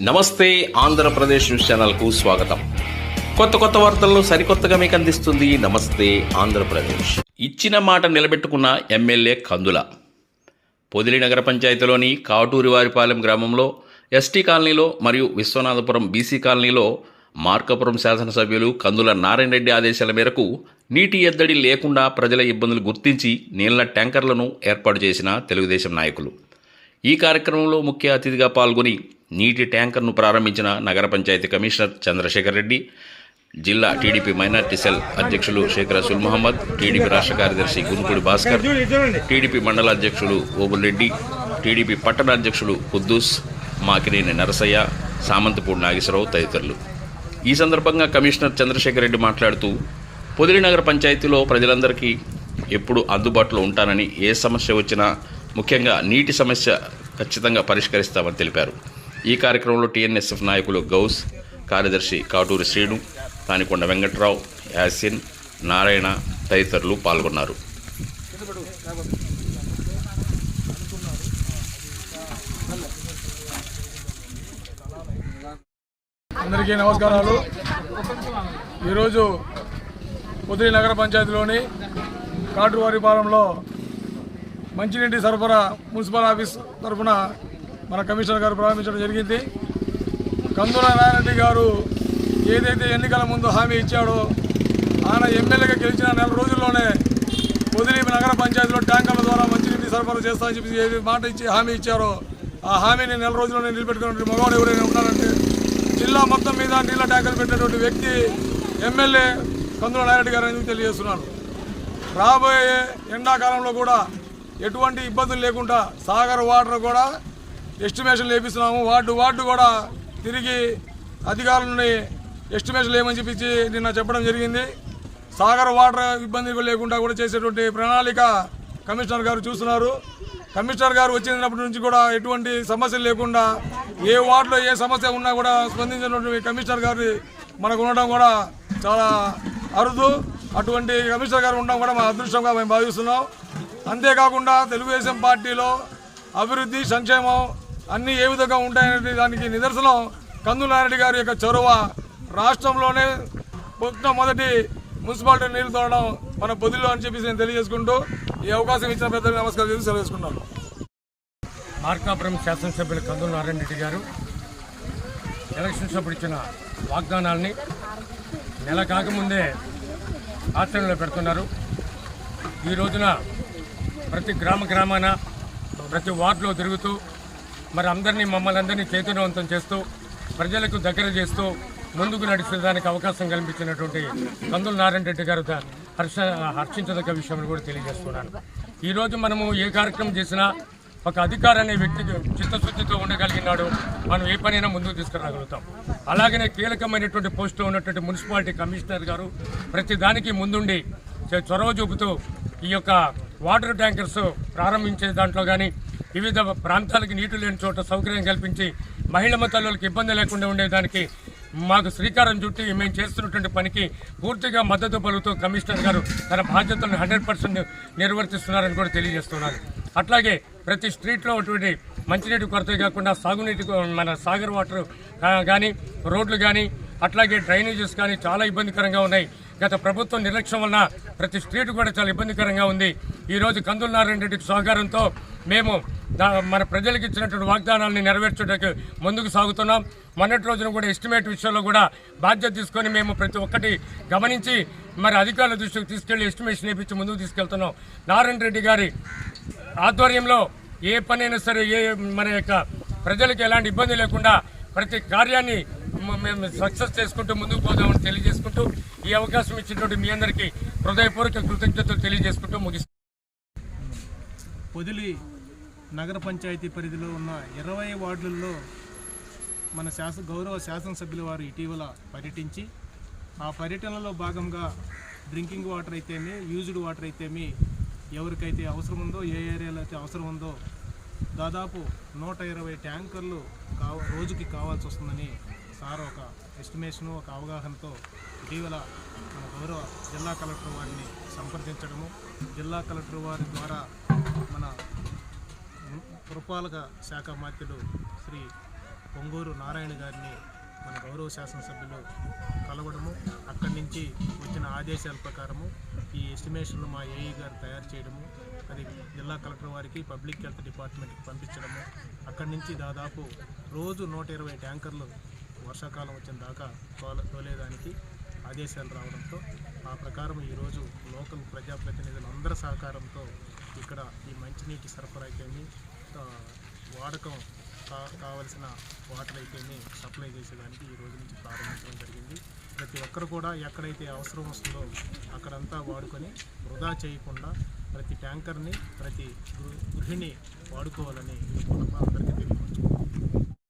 నమస్తే ఆంధ్రప్రదేశ్ న్యూస్ ఛానల్కు స్వాగతం. కొత్త కొత్త వార్తలను సరికొత్తగా మీకు అందిస్తుంది నమస్తే ఆంధ్రప్రదేశ్. ఇచ్చిన మాట నిలబెట్టుకున్న ఎమ్మెల్యే కందుల. పొదిలి నగర పంచాయతీలోని కాటూరివారిపాలెం గ్రామంలో ఎస్టీ కాలనీలో మరియు విశ్వనాథపురం బీసీ కాలనీలో మార్కాపురం శాసనసభ్యులు కందుల నారాయణ రెడ్డి ఆదేశాల మేరకు నీటి ఎద్దడి లేకుండా ప్రజల ఇబ్బందులు గుర్తించి నీళ్ళ ట్యాంకర్లను ఏర్పాటు చేసిన తెలుగుదేశం నాయకులు. ఈ కార్యక్రమంలో ముఖ్య అతిథిగా పాల్గొని నీటి ట్యాంకర్ను ప్రారంభించిన నగర పంచాయతీ కమిషనర్ చంద్రశేఖర్ రెడ్డి జిల్లా టీడీపీ మైనార్టీ సెల్ అధ్యక్షులు శేఖర్ అసుల్ మహమ్మద్ టీడీపీ రాష్ట్ర కార్యదర్శి గునుకుడి భాస్కర్ టీడీపీ మండల అధ్యక్షులు ఓబుల్రెడ్డి టీడీపీ పట్టణ అధ్యక్షులు కుద్దూస్ మాకినేని నరసయ్య సామంతపూడి నాగేశ్వరరావు తదితరులు. ఈ సందర్భంగా కమిషనర్ చంద్రశేఖర్ రెడ్డి మాట్లాడుతూ పొదిలి నగర పంచాయతీలో ప్రజలందరికీ ఎప్పుడు అందుబాటులో ఉంటానని ఏ సమస్య వచ్చినా ముఖ్యంగా నీటి సమస్య ఖచ్చితంగా పరిష్కరిస్తామని తెలిపారు. ఈ కార్యక్రమంలో టీఎన్ఎస్ఎఫ్ నాయకులు గౌస్ కార్యదర్శి కాటూరి శ్రీను తానికొండ వెంకట్రావు యాసిన్ నారాయణ తదితరులు పాల్గొన్నారు. అందరికీ నమస్కారాలు. ఈరోజు కుదిరి నగర పంచాయతీలోని కాటువారిపాలెంలో మంచినీటి సరఫరా మున్సిపల్ ఆఫీస్ తరఫున మన కమిషనర్ గారు ప్రారంభించడం జరిగింది. కందుల నారాయణరెడ్డి గారు ఏదైతే ఎన్నికల ముందు హామీ ఇచ్చాడో ఆయన ఎమ్మెల్యేగా గెలిచిన నెల రోజుల్లోనే పొదిలి నగర పంచాయతీలో ట్యాంకర్ల ద్వారా మంచినీటి సరఫరా చేస్తామని చెప్పి ఏది మాట ఇచ్చి హామీ ఇచ్చారో ఆ హామీని నెల రోజుల్లోనే నిలబెట్టుకున్నటువంటి మగవాడు ఎవరైనా ఉన్నారంటే జిల్లా మొత్తం మీద నీళ్ళ ట్యాంకర్లు పెట్టినటువంటి వ్యక్తి ఎమ్మెల్యే కందుల నారాయణ గారు అని తెలియజేస్తున్నాను. రాబోయే ఎండాకాలంలో కూడా ఎటువంటి ఇబ్బందులు లేకుండా సాగర్ వాటర్ కూడా ఎస్టిమేషన్ లేపిస్తున్నాము. వార్డు వార్డు కూడా తిరిగి అధికారులని ఎస్టిమేషన్ లేమని చెప్పించి నిన్న చెప్పడం జరిగింది. సాగర్ వాటర్ ఇబ్బంది లేకుండా కూడా చేసేటువంటి ప్రణాళిక కమిషనర్ గారు చూస్తున్నారు. కమిషనర్ గారు వచ్చినప్పటి నుంచి కూడా ఎటువంటి సమస్యలు లేకుండా ఏ వార్డులో ఏ సమస్య ఉన్నా కూడా స్పందించినటువంటి కమిషనర్ గారి మనకు ఉండడం కూడా చాలా అరుదు. అటువంటి కమిషనర్ గారు ఉండడం కూడా మా అదృష్టంగా మేము భావిస్తున్నాం. అంతేకాకుండా తెలుగుదేశం పార్టీలో అభివృద్ధి సంక్షేమం అన్నీ ఏ విధంగా ఉంటాయనే దానికి నిదర్శనం కందులారెడ్డి గారి యొక్క చొరవ. రాష్ట్రంలోనే మొట్టమొదటి మున్సిపాలిటీ నీళ్ళు తోడడం మన పొదిలో అని చెప్పేసి నేను తెలియజేసుకుంటూ ఈ అవకాశం ఇచ్చిన పెద్దలకు నమస్కారం చేసి సెలవు చేసుకున్నాను మార్కాపురం శాసనసభ్యులు కందుల నారాయణ రెడ్డి గారు ఎలక్షన్స్ అప్పుడు ఇచ్చిన వాగ్దానాల్ని నెల కాకముందే ఆచరణలో పెడుతున్నారు. ఈ రోజున ప్రతి గ్రామ గ్రామాన ప్రతి వార్డులో తిరుగుతూ మరి అందరినీ మమ్మల్ని అందరినీ చైతన్యవంతం చేస్తూ ప్రజలకు దగ్గర చేస్తూ ముందుకు నడిచేదానికి అవకాశం కల్పించినటువంటి కందుల నారాయణ రెడ్డి గారు హర్ష హర్షించదగ్గ విషయం కూడా తెలియజేస్తున్నాను. ఈరోజు మనము ఏ కార్యక్రమం చేసినా ఒక అధికారి అనే వ్యక్తికి చిత్తశుద్ధితో ఉండగలిగినాడు. మనం ఏ పనైనా ముందుకు తీసుకురాగలుగుతాం. అలాగనే కీలకమైనటువంటి పోస్టులో ఉన్నటువంటి మున్సిపాలిటీ కమిషనర్ గారు ప్రతి దానికి ముందుండి చొరవ చూపుతూ ఈ యొక్క వాటర్ ట్యాంకర్స్ ప్రారంభించే దాంట్లో కానీ వివిధ ప్రాంతాలకు నీళ్ళు లేని చోట సౌకర్యం కల్పించి మహిళ తల్లులకు ఇబ్బంది లేకుండా ఉండేదానికి మాకు శ్రీకారం చుట్టి మేము చేస్తున్నటువంటి పనికి పూర్తిగా మద్దతు పలుకుతూ కమిషనర్ గారు తన బాధ్యతలను హండ్రెడ్ పర్సెంట్ నిర్వర్తిస్తున్నారని కూడా తెలియజేస్తున్నారు. అట్లాగే ప్రతి స్ట్రీట్లో ఉన్నటువంటి మంచినీటి కొరత కాకుండా సాగునీటి మన సాగర్ వాటర్ కానీ రోడ్లు కానీ అట్లాగే డ్రైనేజెస్ కానీ చాలా ఇబ్బందికరంగా ఉన్నాయి. గత ప్రభుత్వం నిర్లక్ష్యం వలన ప్రతి స్ట్రీట్ కూడా చాలా ఇబ్బందికరంగా ఉంది. ఈ రోజు కందుల నారాయణ రెడ్డి సహకారంతో మేము దా- మన ప్రజలకు ఇచ్చినటువంటి వాగ్దానాన్ని నెరవేర్చడానికి ముందుకు సాగుతున్నాం. మొన్నటి రోజున కూడా ఎస్టిమేట్ విషయంలో కూడా బాధ్యత తీసుకొని మేము ప్రతి ఒక్కటి గమనించి మరి అధికారుల దృష్టికి తీసుకెళ్ళి ఎస్టిమేషన్ వేయించి ముందుకు తీసుకెళ్తున్నాం. నారాయణ రెడ్డి గారి ఆధ్వర్యంలో ఏ పనైనా సరే ఏ మన యొక్క ప్రజలకు ఎలాంటి ఇబ్బంది లేకుండా ప్రతి కార్యాన్ని మేము సక్సెస్ చేసుకుంటూ ముందుకు పోదామని తెలియజేసుకుంటూ ఈ అవకాశం ఇచ్చినటువంటి మీ అందరికీ హృదయపూర్వక కృతజ్ఞతలు తెలియజేసుకుంటూ ముగిస్తాం పొదిలి నగర పంచాయతీ పరిధిలో ఉన్న ఇరవై వార్డులలో మన శాస గౌరవ శాసనసభ్యుల వారు ఇటీవల పర్యటించి ఆ పర్యటనలో భాగంగా డ్రింకింగ్ వాటర్ అయితేమి యూజ్డ్ వాటర్ అయితేమి ఎవరికైతే అవసరం ఉందో ఏ ఏరియాలో అయితే అవసరం ఉందో దాదాపు నూట ఇరవై ట్యాంకర్లు కావ రోజుకి కావాల్సి వస్తుందని సార్ ఒక ఎస్టిమేషను ఒక అవగాహనతో ఇటీవల మన గౌరవ జిల్లా కలెక్టర్ వారిని సంప్రదించడము జిల్లా కలెక్టర్ వారి ద్వారా మన పురపాలక శాఖ మాత్యుడు శ్రీ పొంగూరు నారాయణ గారిని మన గౌరవ శాసనసభ్యులు కలవడము అక్కడి నుంచి వచ్చిన ఆదేశాల ప్రకారము ఈ ఎస్టిమేషన్లు మా ఏఈ గారు తయారు చేయడము అది జిల్లా కలెక్టర్ వారికి పబ్లిక్ హెల్త్ డిపార్ట్మెంట్కి పంపించడము అక్కడి నుంచి దాదాపు రోజు నూట ఇరవై ట్యాంకర్లు వర్షాకాలం వచ్చిన దాకా తోలేదానికి ఆదేశాలు రావడంతో ఆ ప్రకారం ఈరోజు లోకల్ ప్రజాప్రతినిధులందరి సహకారంతో ఇక్కడ ఈ మంచినీటి సరఫరా వాడకం కావలసిన వాటర్ అయితేమి సప్లై చేసేదానికి ఈ రోజు నుంచి ప్రారంభించడం జరిగింది. ప్రతి ఒక్కరు కూడా ఎక్కడైతే అవసరం వస్తుందో అక్కడంతా వాడుకొని వృధా చేయకుండా ప్రతి ట్యాంకర్ని ప్రతి గృహిణి వాడుకోవాలని అందరికీ